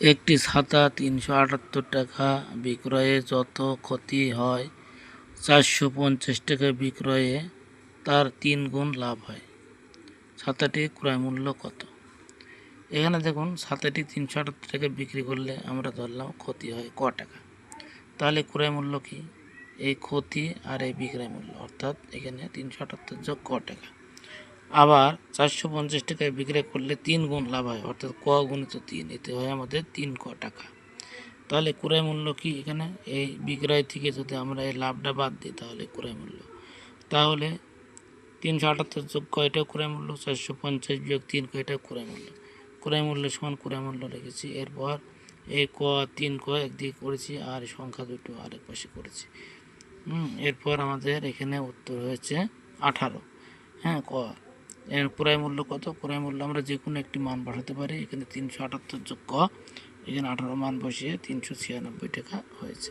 একটি ছাতা তিনশো আটাত্তর টাকা, বিক্রয়ে যত ক্ষতি হয়, চারশো পঞ্চাশ টাকা বিক্রয়ে তার তিন গুণ লাভ হয়। ছাতাটি ক্রয় মূল্য কত? এখানে দেখুন, ছাতাটি তিনশো আটাত্তর টাকা বিক্রি করলে আমরা ধরলাম ক্ষতি হয় ক টাকা। তাহলে ক্রয় মূল্য কি? এই ক্ষতি আর এই বিক্রয় মূল্য, অর্থাৎ এখানে তিনশো আটাত্তর যোগ ক টাকা। আবার চারশো পঞ্চাশ টাকায় বিক্রয় করলে তিন গুণ লাভ হয়, অর্থাৎ ক গুণিত তিন, এতে হয় আমাদের তিন ক টাকা। তাহলে ক্রয় মূল্য কি এখানে? এই বিক্রয় থেকে যদি আমরা এই লাভটা বাদ দিই তাহলে ক্রয় মূল্য। তাহলে তিনশো আটাত্তর যোগ কয়টা ক্রয় মূল্য, চারশো পঞ্চাশ যোগ তিন কয়টা ক্রয় মূল্য। ক্রয় মূল্য সমান ক্রয় মূল্য রেখেছি, এরপর এই ক, তিন ক একদিকে করেছি আর সংখ্যা দুটো আরেক পাশে করেছি। এরপর আমাদের এখানে উত্তর হয়েছে আঠারো। হ্যাঁ ক। এর ক্রয় মূল্য কত? ক্রয় মূল্য আমরা যে কোনো একটি মান বসাতে পারি। এখানে তিনশো আটাত্তর যোগ্য এখানে আঠারো মান বসিয়ে তিনশো ছিয়ানব্বই টাকা হয়েছে।